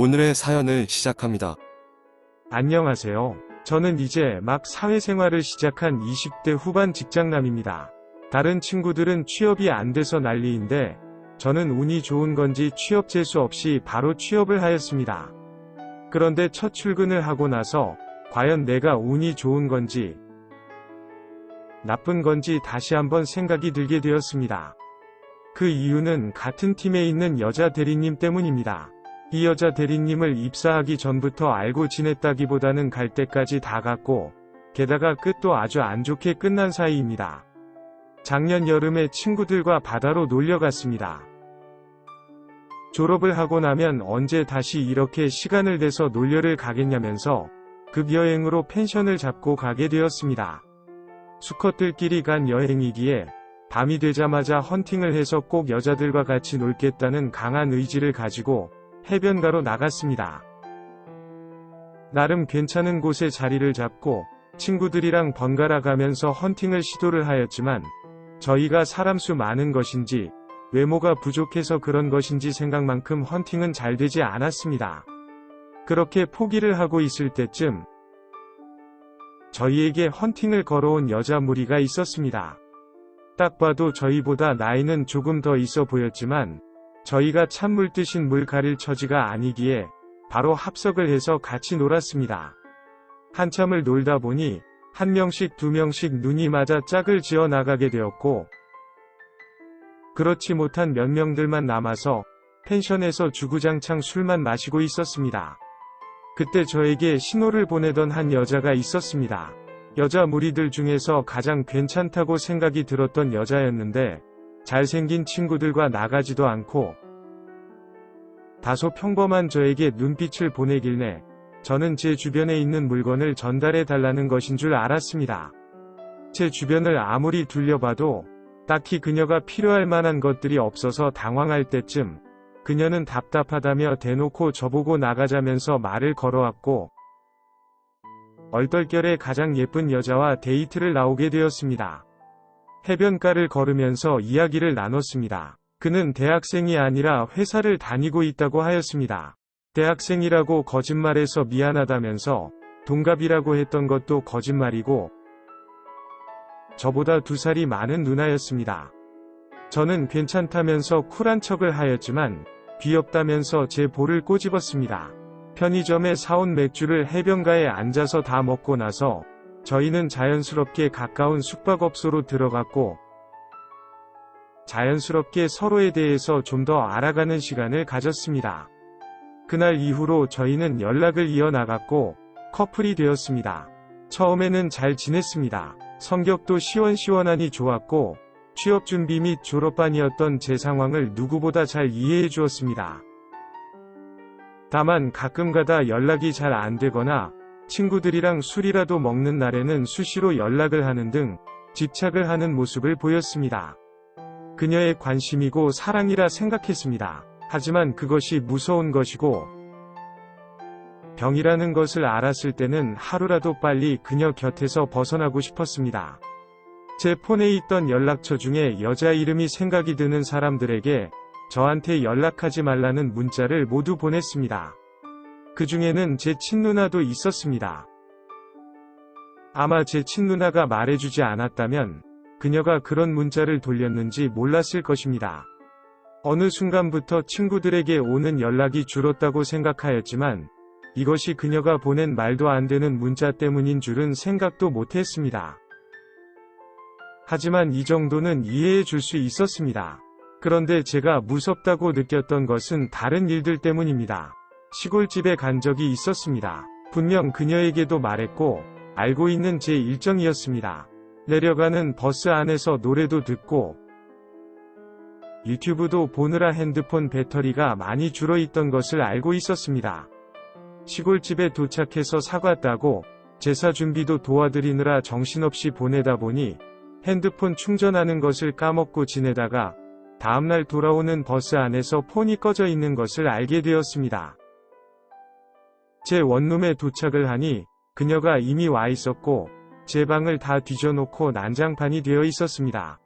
오늘의 사연을 시작합니다. 안녕하세요. 저는 이제 막 사회생활을 시작한 20대 후반 직장남입니다. 다른 친구들은 취업이 안 돼서 난리인데 저는 운이 좋은 건지 취업 재수 없이 바로 취업을 하였습니다. 그런데 첫 출근을 하고 나서 과연 내가 운이 좋은 건지 나쁜 건지 다시 한번 생각이 들게 되었습니다. 그 이유는 같은 팀에 있는 여자 대리님 때문입니다. 이 여자 대리님을 입사하기 전부터 알고 지냈다기보다는 갈 때까지 다 갔고, 게다가 끝도 아주 안 좋게 끝난 사이입니다. 작년 여름에 친구들과 바다로 놀려 갔습니다. 졸업을 하고 나면 언제 다시 이렇게 시간을 내서 놀려를 가겠냐면서 급여행으로 펜션을 잡고 가게 되었습니다. 수컷들끼리 간 여행이기에 밤이 되자마자 헌팅을 해서 꼭 여자들과 같이 놀겠다는 강한 의지를 가지고 해변가로 나갔습니다. 나름 괜찮은 곳에 자리를 잡고 친구들이랑 번갈아 가면서 헌팅을 시도를 하였지만 저희가 사람 수 많은 것인지 외모가 부족해서 그런 것인지 생각만큼 헌팅은 잘 되지 않았습니다. 그렇게 포기를 하고 있을 때쯤 저희에게 헌팅을 걸어온 여자 무리가 있었습니다. 딱 봐도 저희보다 나이는 조금 더 있어 보였지만 저희가 찬물 뜨신 물 가릴 처지가 아니기에 바로 합석을 해서 같이 놀았습니다. 한참을 놀다 보니 한 명씩 두 명씩 눈이 맞아 짝을 지어 나가게 되었고 그렇지 못한 몇 명들만 남아서 펜션에서 주구장창 술만 마시고 있었습니다. 그때 저에게 신호를 보내던 한 여자가 있었습니다. 여자 무리들 중에서 가장 괜찮다고 생각이 들었던 여자였는데 잘생긴 친구들과 나가지도 않고 다소 평범한 저에게 눈빛을 보내길래 저는 제 주변에 있는 물건을 전달해 달라는 것인 줄 알았습니다. 제 주변을 아무리 둘려봐도 딱히 그녀가 필요할 만한 것들이 없어서 당황할 때쯤 그녀는 답답하다며 대놓고 저보고 나가자면서 말을 걸어왔고 얼떨결에 가장 예쁜 여자와 데이트를 나오게 되었습니다. 해변가를 걸으면서 이야기를 나눴습니다. 그는 대학생이 아니라 회사를 다니고 있다고 하였습니다. 대학생이라고 거짓말해서 미안하다면서 동갑이라고 했던 것도 거짓말이고 저보다 두 살이 많은 누나였습니다. 저는 괜찮다면서 쿨한 척을 하였지만 귀엽다면서 제 볼을 꼬집었습니다. 편의점에 사온 맥주를 해변가에 앉아서 다 먹고 나서 저희는 자연스럽게 가까운 숙박업소로 들어갔고 자연스럽게 서로에 대해서 좀 더 알아가는 시간을 가졌습니다. 그날 이후로 저희는 연락을 이어나갔고 커플이 되었습니다. 처음에는 잘 지냈습니다. 성격도 시원시원하니 좋았고 취업 준비 및 졸업반이었던 제 상황을 누구보다 잘 이해해 주었습니다. 다만 가끔가다 연락이 잘 안 되거나 친구들이랑 술이라도 먹는 날에는 수시로 연락을 하는 등 집착을 하는 모습을 보였습니다. 그녀의 관심이고 사랑이라 생각했습니다. 하지만 그것이 무서운 것이고 병이라는 것을 알았을 때는 하루라도 빨리 그녀 곁에서 벗어나고 싶었습니다. 제 폰에 있던 연락처 중에 여자 이름이 생각이 드는 사람들에게 저한테 연락하지 말라는 문자를 모두 보냈습니다. 그 중에는 제 친누나도 있었습니다. 아마 제 친누나가 말해주지 않았다면 그녀가 그런 문자를 돌렸는지 몰랐을 것입니다. 어느 순간부터 친구들에게 오는 연락이 줄었다고 생각하였지만 이것이 그녀가 보낸 말도 안 되는 문자 때문인 줄은 생각도 못했습니다. 하지만 이 정도는 이해해 줄 수 있었습니다. 그런데 제가 무섭다고 느꼈던 것은 다른 일들 때문입니다. 시골집에 간 적이 있었습니다. 분명 그녀에게도 말했고 알고 있는 제 일정이었습니다. 내려가는 버스 안에서 노래도 듣고 유튜브도 보느라 핸드폰 배터리가 많이 줄어있던 것을 알고 있었습니다. 시골집에 도착해서 사과 따고 제사 준비도 도와드리느라 정신없이 보내다 보니 핸드폰 충전하는 것을 까먹고 지내다가 다음날 돌아오는 버스 안에서 폰이 꺼져 있는 것을 알게 되었습니다. 제 원룸에 도착을 하니 그녀가 이미 와 있었고 제 방을 다 뒤져놓고 난장판이 되어 있었습니다.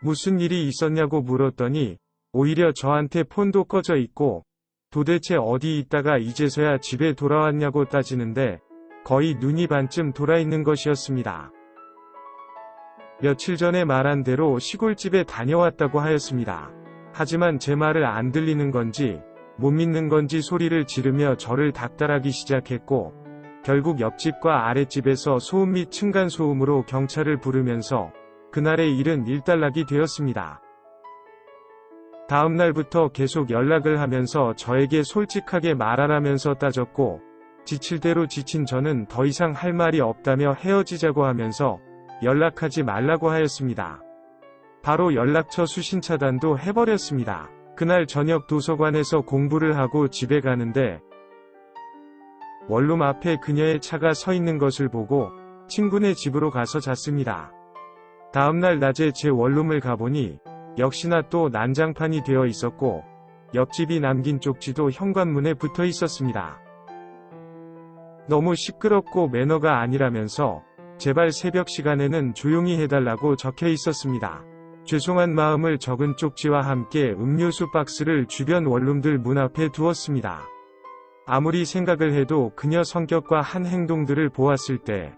무슨 일이 있었냐고 물었더니 오히려 저한테 폰도 꺼져 있고 도대체 어디 있다가 이제서야 집에 돌아왔냐고 따지는데 거의 눈이 반쯤 돌아 있는 것이었습니다. 며칠 전에 말한 대로 시골집에 다녀왔다고 하였습니다. 하지만 제 말을 안 들리는 건지 못 믿는 건지 소리를 지르며 저를 닥달하기 시작했고 결국 옆집과 아랫집에서 소음 및 층간소음으로 경찰을 부르면서 그날의 일은 일단락이 되었습니다. 다음 날부터 계속 연락을 하면서 저에게 솔직하게 말하라면서 따졌고 지칠 대로 지친 저는 더 이상 할 말이 없다며 헤어지자고 하면서 연락하지 말라고 하였습니다. 바로 연락처 수신 차단도 해버렸습니다. 그날 저녁 도서관에서 공부를 하고 집에 가는데 원룸 앞에 그녀의 차가 서 있는 것을 보고 친구네 집으로 가서 잤습니다. 다음날 낮에 제 원룸을 가보니 역시나 또 난장판이 되어 있었고 옆집이 남긴 쪽지도 현관문에 붙어 있었습니다. 너무 시끄럽고 매너가 아니라면서 제발 새벽 시간에는 조용히 해달라고 적혀 있었습니다. 죄송한 마음을 적은 쪽지와 함께 음료수 박스를 주변 원룸들 문 앞에 두었습니다. 아무리 생각을 해도 그녀 성격과 한 행동들을 보았을 때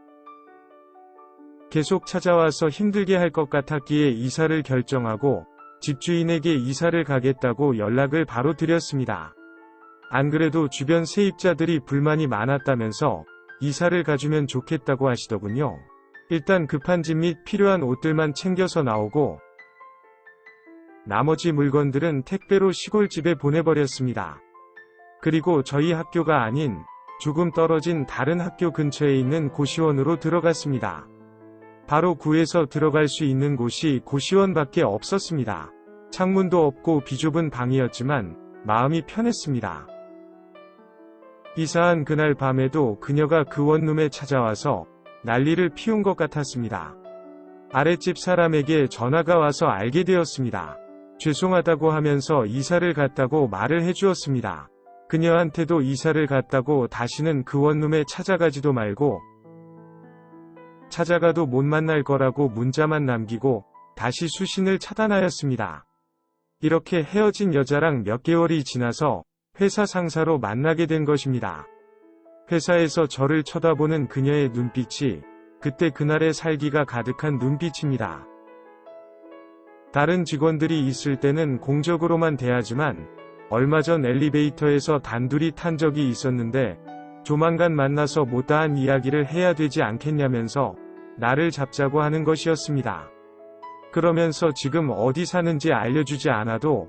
계속 찾아와서 힘들게 할 것 같았기에 이사를 결정하고 집주인에게 이사를 가겠다고 연락을 바로 드렸습니다. 안 그래도 주변 세입자들이 불만이 많았다면서 이사를 가주면 좋겠다고 하시더군요. 일단 급한 짐 및 필요한 옷들만 챙겨서 나오고 나머지 물건들은 택배로 시골집에 보내버렸습니다. 그리고 저희 학교가 아닌 조금 떨어진 다른 학교 근처에 있는 고시원으로 들어갔습니다. 바로 구에서 들어갈 수 있는 곳이 고시원밖에 없었습니다. 창문도 없고 비좁은 방이었지만 마음이 편했습니다. 이사한 그날 밤에도 그녀가 그 원룸에 찾아와서 난리를 피운 것 같았습니다. 아랫집 사람에게 전화가 와서 알게 되었습니다. 죄송하다고 하면서 이사를 갔다고 말을 해주었습니다. 그녀한테도 이사를 갔다고 다시는 그 원룸에 찾아가지도 말고 찾아가도 못 만날 거라고 문자만 남기고 다시 수신을 차단하였습니다. 이렇게 헤어진 여자랑 몇 개월이 지나서 회사 상사로 만나게 된 것입니다. 회사에서 저를 쳐다보는 그녀의 눈빛이 그때 그날의 살기가 가득한 눈빛입니다. 다른 직원들이 있을 때는 공적으로만 대하지만 얼마 전 엘리베이터에서 단둘이 탄 적이 있었는데 조만간 만나서 못다한 이야기를 해야 되지 않겠냐면서 나를 잡자고 하는 것이었습니다. 그러면서 지금 어디 사는지 알려주지 않아도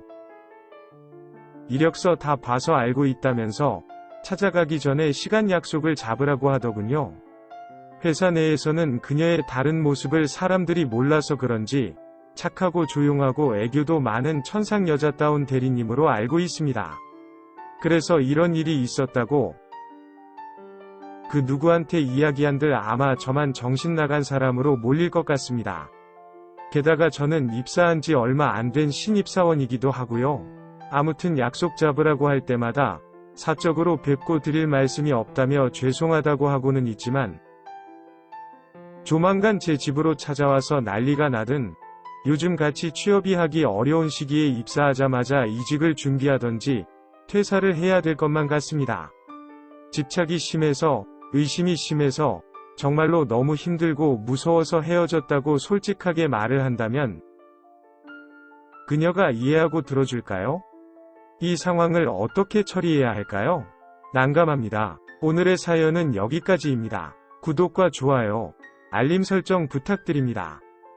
이력서 다 봐서 알고 있다면서 찾아가기 전에 시간 약속을 잡으라고 하더군요. 회사 내에서는 그녀의 다른 모습을 사람들이 몰라서 그런지 착하고 조용하고 애교도 많은 천상 여자다운 대리님으로 알고 있습니다. 그래서 이런 일이 있었다고 그 누구한테 이야기한들 아마 저만 정신 나간 사람으로 몰릴 것 같습니다. 게다가 저는 입사한 지 얼마 안 된 신입사원이기도 하고요. 아무튼 약속 잡으라고 할 때마다 사적으로 뵙고 드릴 말씀이 없다며 죄송하다고 하고는 있지만 조만간 제 집으로 찾아와서 난리가 나든 요즘 같이 취업이 하기 어려운 시기에 입사하자마자 이직을 준비하던지 퇴사를 해야 될 것만 같습니다. 집착이 심해서 의심이 심해서 정말로 너무 힘들고 무서워서 헤어졌다고 솔직하게 말을 한다면 그녀가 이해하고 들어줄까요? 이 상황을 어떻게 처리해야 할까요? 난감합니다. 오늘의 사연은 여기까지입니다. 구독과 좋아요, 알림 설정 부탁드립니다.